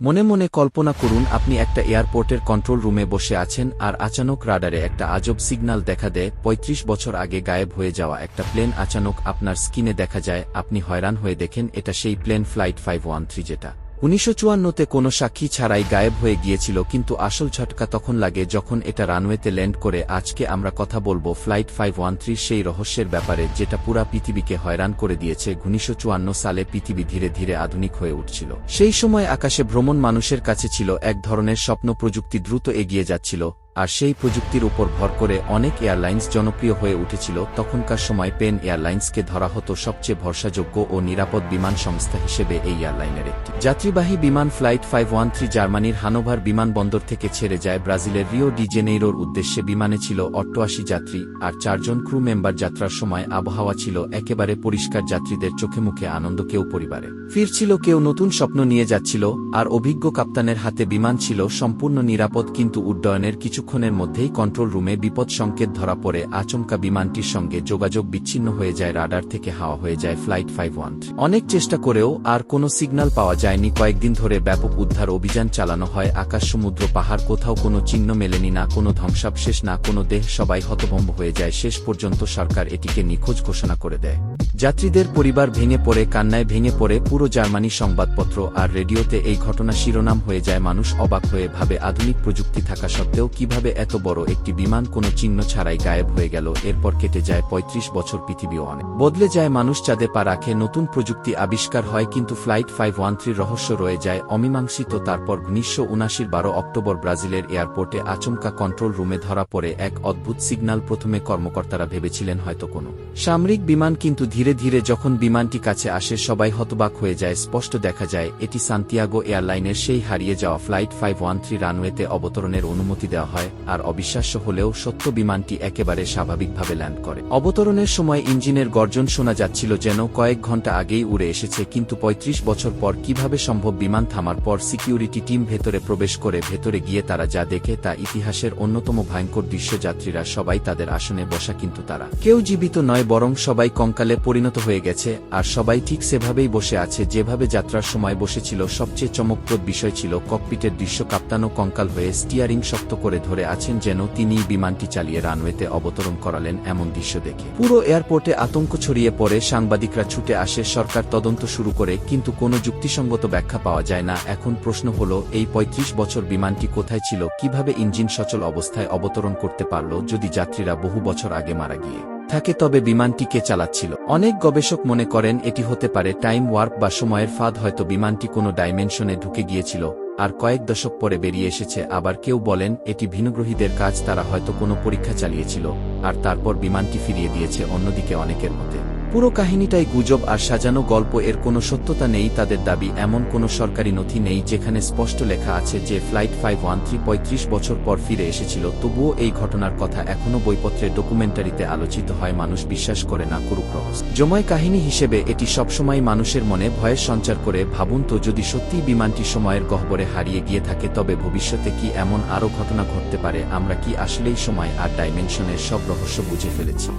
মনে মনে কল্পনা করুন, আপনি একটা এয়ারপোর্টের কন্ট্রোল রুমে বসে আছেন আর আচানক রাডারে একটা আজব সিগন্যাল দেখা দেয় ৩৫ বছর আগে গায়েব হয়ে যাওয়া একটা প্লেন আচানক আপনার স্কিনে দেখা যায়, আপনি হয়রান হয়ে দেখেন, এটা সেই প্লেন ফ্লাইট ফাইভ যেটা। উনিশশো চুয়ান্নতে কোনো সাক্ষী ছাড়াই গায়েব হয়ে গিয়েছিল, কিন্তু আসল ঝটকা তখন লাগে যখন এটা রানওয়েতে ল্যান্ড করে। আজকে আমরা কথা বলব ফ্লাইট ফাইভ ওয়ান সেই রহস্যের ব্যাপারে, যেটা পুরা পৃথিবীকে হয়রান করে দিয়েছে। উনিশশো চুয়ান্ন সালে পৃথিবী ধীরে ধীরে আধুনিক হয়ে উঠছিল। সেই সময় আকাশে ভ্রমণ মানুষের কাছে ছিল এক ধরনের স্বপ্ন প্রযুক্তি দ্রুত এগিয়ে যাচ্ছিল। আর সেই প্রযুক্তির উপর ভর করে অনেক এয়ারলাইন্স জনপ্রিয় হয়ে উঠেছিল। তখনকার সময় পেন এয়ারলাইন্সকে ধরা হতো সবচেয়ে ভরসাযোগ্য ও নিরাপদ বিমান সংস্থা হিসেবে এই এয়ারলাইনের একটি। যাত্রীবাহী বিমান ফ্লাইট ফাইভ ওয়ান থ্রি জার্মানির হানোভার বিমানবন্দর থেকে ছেড়ে যায় ব্রাজিলের রিও ডি জেনেইরোর উদ্দেশ্যে। বিমানে ছিল অট্টআশি যাত্রী আর চারজন ক্রু মেম্বার যাত্রার সময় আবহাওয়া ছিল একেবারে পরিষ্কার। যাত্রীদের চোখে মুখে আনন্দ কেউ পরিবারে। ফিরছিল কেউ নতুন স্বপ্ন নিয়ে যাচ্ছিল, আর অভিজ্ঞ কাপ্তানের হাতে বিমান ছিল সম্পূর্ণ নিরাপদ কিন্তু উড্ডয়নের কিছুক্ষণের মধ্যেই কন্ট্রোল রুমে বিপদ সংকেত ধরা পড়ে, আচমকা বিমানটির সঙ্গে যোগাযোগ বিচ্ছিন্ন হয়ে যায় রাডার থেকে হাওয়া হয়ে যায় ফ্লাইট ফাইভ ওয়ান অনেক চেষ্টা করেও আর কোনো সিগন্যাল পাওয়া যায়নি। কয়েকদিন ধরে ব্যাপক উদ্ধার অভিযান চালানো হয়, আকাশ, সমুদ্র, পাহাড়, কোথাও কোনো চিহ্ন মেলেনি, না কোনো ধ্বংসাবশেষ, না কোনো দেহ, সবাই হতভম্ব হয়ে যায়। শেষ পর্যন্ত সরকার এটিকে নিখোঁজ ঘোষণা করে দেয়। যাত্রীদের পরিবার ভেঙে পড়ে, কান্নায় ভেঙে পড়ে, পুরো জার্মানি সংবাদপত্র আর রেডিওতে এই ঘটনা শিরোনাম হয়ে যায়, মানুষ অবাক হয়ে ভাবে, আধুনিক প্রযুক্তি থাকা সত্ত্বেও কীভাবে এত বড় একটি বিমান কোনো চিহ্ন ছাড়াই গায়েব হয়ে গেল, এরপর কেটে যায় ৩৫ বছর পৃথিবীও অনেক। বদলে যায় মানুষ চাঁদে পা রাখে, নতুন প্রযুক্তি আবিষ্কার হয়, কিন্তু ফ্লাইট ফাইভ ওয়ান থ্রির রহস্য রয়ে যায়, অমীমাংসিত। তারপর উনিশশো উনাশির বারো অক্টোবর ব্রাজিলের এয়ারপোর্টে আচমকা কন্ট্রোল রুমে ধরা পড়ে এক অদ্ভুত সিগন্যাল। প্রথমে কর্মকর্তারা ভেবেছিলেন হয়তো কোনো সামরিক বিমান, কিন্তু ধীরে ধীরে যখন বিমানটি কাছে আসে, সবাই হতবাক হয়ে যায়। স্পষ্ট দেখা যায়, এটি সান্তিয়াগো এয়ারলাইনের সেই হারিয়ে যাওয়া ফ্লাইট ফাইভ ওয়ান থ্রি রানওয়েতে অবতরণের অনুমতি দেওয়া হয়। আর অবিশ্বাস্য হলেও সত্য বিমানটি একেবারে স্বাভাবিকভাবে ল্যান্ড করে। অবতরণের সময় ইঞ্জিনের গর্জন শোনা যাচ্ছিল যেন কয়েক ঘণ্টা আগেই উড়ে এসেছে, কিন্তু ৩৫ বছর পর কীভাবে সম্ভব বিমান থামার পর সিকিউরিটি টিম ভেতরে প্রবেশ করে ভেতরে গিয়ে তারা যা দেখে তা ইতিহাসের অন্যতম ভয়ঙ্কর দৃশ্য, যাত্রীরা সবাই তাদের আসনে বসা কিন্তু তারা। কেউ জীবিত নয়, বরং সবাই কঙ্কালে পরিণত হয়ে গেছে, আর সবাই ঠিক সেভাবেই বসে আছে, যেভাবে যাত্রার সময় বসেছিল, সবচেয়ে চমকপ্রদ বিষয় ছিল ককপিটের দৃশ্য কাপ্তানো কঙ্কাল হয়ে স্টিয়ারিং শক্ত করে ধরে আছেন যেন তিনি বিমানটি চালিয়ে রানওয়েতে অবতরণ করালেন এমন দৃশ্য দেখে। পুরো এয়ারপোর্টে আতঙ্ক ছড়িয়ে পড়ে, সাংবাদিকরা ছুটে আসে, সরকার তদন্ত শুরু করে, কিন্তু কোনো যুক্তিসঙ্গত ব্যাখ্যা পাওয়া যায় না। এখন প্রশ্ন হল, এই ৩৫ বছর বিমানটি কোথায় ছিল? কীভাবে ইঞ্জিন সচল অবস্থায় অবতরণ করতে পারল যদি যাত্রীরা বহু বছর আগে মারা গিয়ে থাকে? তবে বিমানটি কে চালাচ্ছিল? অনেক গবেষক মনে করেন, এটি হতে পারে টাইম ওয়ার্প বা সময়ের ফাঁদ। হয়তো বিমানটি কোনো ডাইমেনশনে ঢুকে গিয়েছিল। আর কয়েক দশক পরে বেরিয়ে এসেছে, আবার কেউ বলেন, এটি ভিনগ্রহীদের কাজ, তারা হয়তো কোনো পরীক্ষা চালিয়েছিল, আর তারপর বিমানটি ফিরিয়ে দিয়েছে অন্যদিকে অনেকের মতে। পুরো কাহিনীটাই গুজব আর সাজানো গল্প এর কোনো সত্যতা নেই, তাদের দাবি এমন কোনো সরকারি নথি নেই যেখানে স্পষ্ট লেখা আছে যে ফ্লাইট ফাইভ ওয়ান থ্রি পঁয়ত্রিশ বছর পর ফিরে এসেছিল। তবুও এই ঘটনার কথা এখনও বইপত্রের ডকুমেন্টারিতে আলোচিত হয়, মানুষ বিশ্বাস করে না, করুক রহস্য। জময় কাহিনী হিসেবে এটি সবসময় মানুষের মনে ভয়ের সঞ্চার করে। ভাবুন তো, যদি সত্যিই বিমানটি সময়ের গহ্বরে হারিয়ে গিয়ে থাকে, তবে ভবিষ্যতে কি এমন আরও ঘটনা ঘটতে পারে? আমরা কি আসলেই সময় আর ডাইমেনশনের সব রহস্য বুঝে ফেলেছি?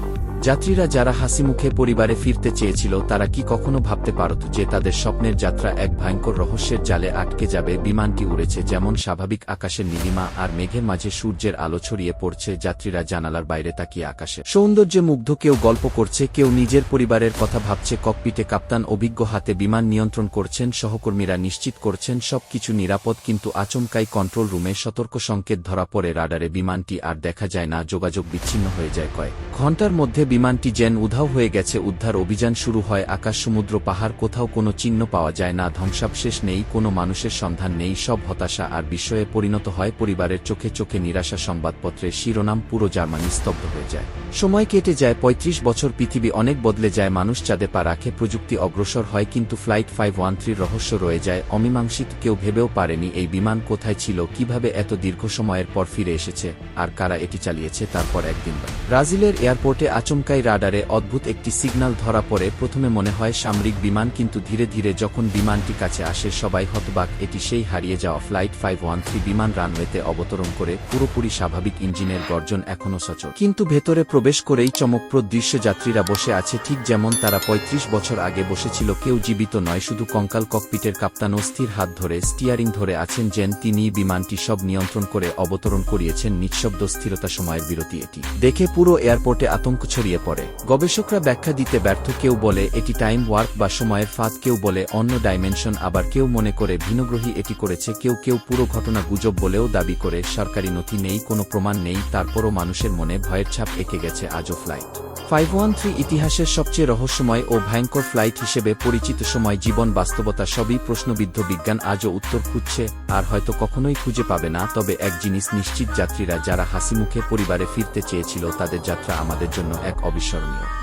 যাত্রীরা যারা হাসি মুখে পরিবারে ফিরতে চেয়েছিল, তারা কি কখনো ভাবতে পারত যে তাদের স্বপ্নের যাত্রা এক ভয়ঙ্কর রহস্যের জালে আটকে যাবে? বিমানটি উড়েছে যেমন স্বাভাবিক আকাশের নীলিমা আর মেঘের মাঝে সূর্যের আলো ছড়িয়ে পড়ছে, যাত্রীরা জানালার বাইরে তাকিয়ে আকাশে। সৌন্দর্যে মুগ্ধ কেউ গল্প করছে, কেউ নিজের পরিবারের কথা ভাবছে, ককপিটে কাপ্তান অভিজ্ঞ হাতে বিমান নিয়ন্ত্রণ করছেন, সহকর্মীরা নিশ্চিত করছেন সবকিছু নিরাপদ, কিন্তু আচমকাই কন্ট্রোল রুমে সতর্ক সংকেত ধরা পড়ে রাডারে। বিমানটি আর দেখা যায় না, যোগাযোগ বিচ্ছিন্ন হয়ে যায় কয়েক ঘণ্টার মধ্যে বিমানটি যেন উধাও হয়ে গেছে উদ্ধার অভিযান শুরু হয় আকাশ সমুদ্র পাহাড় কোথাও কোনো চিহ্ন পাওয়া যায় না, ধ্বংসাবশেষ নেই, কোনো মানুষের সন্ধান নেই, সব হতাশা আর বিস্ময়ে পরিণত হয়, পরিবারের চোখে চোখে নিরাশা সংবাদপত্রের শিরোনাম পুরো জার্মানি স্তব্ধ হয়ে যায়। সময় কেটে যায় ৩৫ বছর পৃথিবী অনেক বদলে যায়, মানুষ চাঁদে পা রাখে, প্রযুক্তি অগ্রসর হয়, কিন্তু ফ্লাইট ফাইভ ওয়ান থ্রির রহস্য রয়ে যায়, অমীমাংসিত কেউ ভেবেও পারেনি এই বিমান কোথায় ছিল, কীভাবে এত দীর্ঘ সময়ের পর ফিরে এসেছে, আর কারা এটি চালিয়েছে, তারপর একদিন ব্রাজিলের এয়ারপোর্টে আচমকাই রাডারে অদ্ভুত একটি সিগন্যাল ধরা পড়ে প্রথমে মনে হয় সামরিক বিমান, কিন্তু ধীরে ধীরে যখন বিমানটি কাছে আসে সবাই হতবাক, এটি সেই হারিয়ে যাওয়া ফ্লাইট ফাইভ ওয়ান থ্রি বিমান রানওয়েতে অবতরণ করে পুরোপুরি স্বাভাবিক ইঞ্জিনের গর্জন এখনও সচল কিন্তু ভেতরে প্রবেশ করেই চমকপ্রদ দৃশ্য যাত্রীরা বসে আছে, ঠিক যেমন তারা ৩৫ বছর আগে বসেছিল, কেউ জীবিত নয়, শুধু কঙ্কাল ককপিটের কাপ্তান অস্থির হাত ধরে স্টিয়ারিং ধরে আছেন যেন তিনি বিমানটি সব নিয়ন্ত্রণ করে অবতরণ করিয়েছেন, নিঃশব্দ স্থিরতা সময়ের বিরতি এটি। দেখে পুরো এয়ারপোর্টে আতঙ্ক ছড়িয়ে পড়ে। গবেষকরা ব্যাখ্যা দিতে ব্যর্থ কেউ বলে এটি টাইম ওয়ার্ক বা সময়ের ফাঁদ, কেউ বলে অন্য ডাইমেনশন আবার কেউ মনে করে ভিনগ্রহী এটি করেছে, কেউ কেউ পুরো ঘটনা গুজব বলেও দাবি করে, সরকারি নথি নেই, কোনো প্রমাণ নেই, তারপরও মানুষের মনে ভয়ের ছাপ এঁকে গেছে আজও ফ্লাইট ফাইভ ওয়ান থ্রি ইতিহাসের সবচেয়ে রহস্যময় ও ভয়ঙ্কর ফ্লাইট হিসেবে পরিচিত সময়, জীবন, বাস্তবতা সবই প্রশ্নবিদ্ধ বিজ্ঞান আজও উত্তর খুঁজছে, আর হয়তো কখনোই খুঁজে পাবে না, তবে এক জিনিস নিশ্চিত, যাত্রীরা যারা হাসিমুখে পরিবারে ফিরতে চেয়েছিল, তাদের যাত্রা আমাদের জন্য এক অবিস্মরণীয়।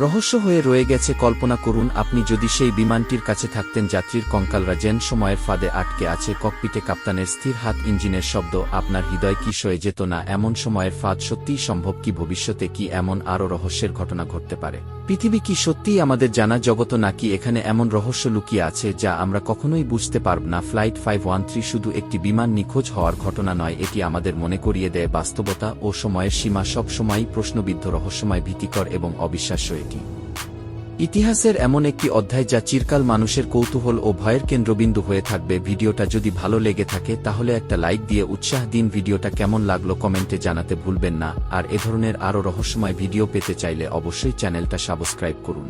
রহস্য হয়ে রয়ে গেছে, কল্পনা করুন আপনি যদি সেই বিমানটির কাছে থাকতেন যাত্রীর কঙ্কালরা জেন সময়ের ফাঁদে আটকে আছে, ককপিটে কাপ্তানের স্থির হাত ইঞ্জিনের শব্দ, আপনার হৃদয় কি সয়ে যেত না, এমন সময়ের ফাঁদ সত্যিই সম্ভব কি, ভবিষ্যতে কি এমন আরও রহস্যের ঘটনা ঘটতে পারে? পৃথিবী কি সত্যিই আমাদের জানা জগত নাকি এখানে এমন রহস্য লুকিয়ে আছে যা আমরা কখনোই বুঝতে পারব না? ফ্লাইট ফাইভ ওয়ান থ্রি শুধু একটি বিমান নিখোঁজ হওয়ার ঘটনা নয়, এটি আমাদের মনে করিয়ে দেয় বাস্তবতা ও সময়ের সীমা সবসময়ই প্রশ্নবিদ্ধ, রহস্যময়, ভীতিকর এবং অবিশ্বাস্য এটি। ইতিহাসের এমন একটি অধ্যায় যা চিরকাল মানুষের কৌতূহল ও ভয়ের কেন্দ্রবিন্দু হয়ে থাকবে। ভিডিওটা যদি ভালো লেগে থাকে, তাহলে একটা লাইক দিয়ে উৎসাহ দিন। ভিডিওটা কেমন লাগল কমেন্টে জানাতে ভুলবেন না। আর এ ধরনের আরও রহস্যময় ভিডিও পেতে চাইলে অবশ্যই চ্যানেলটা সাবস্ক্রাইব করুন।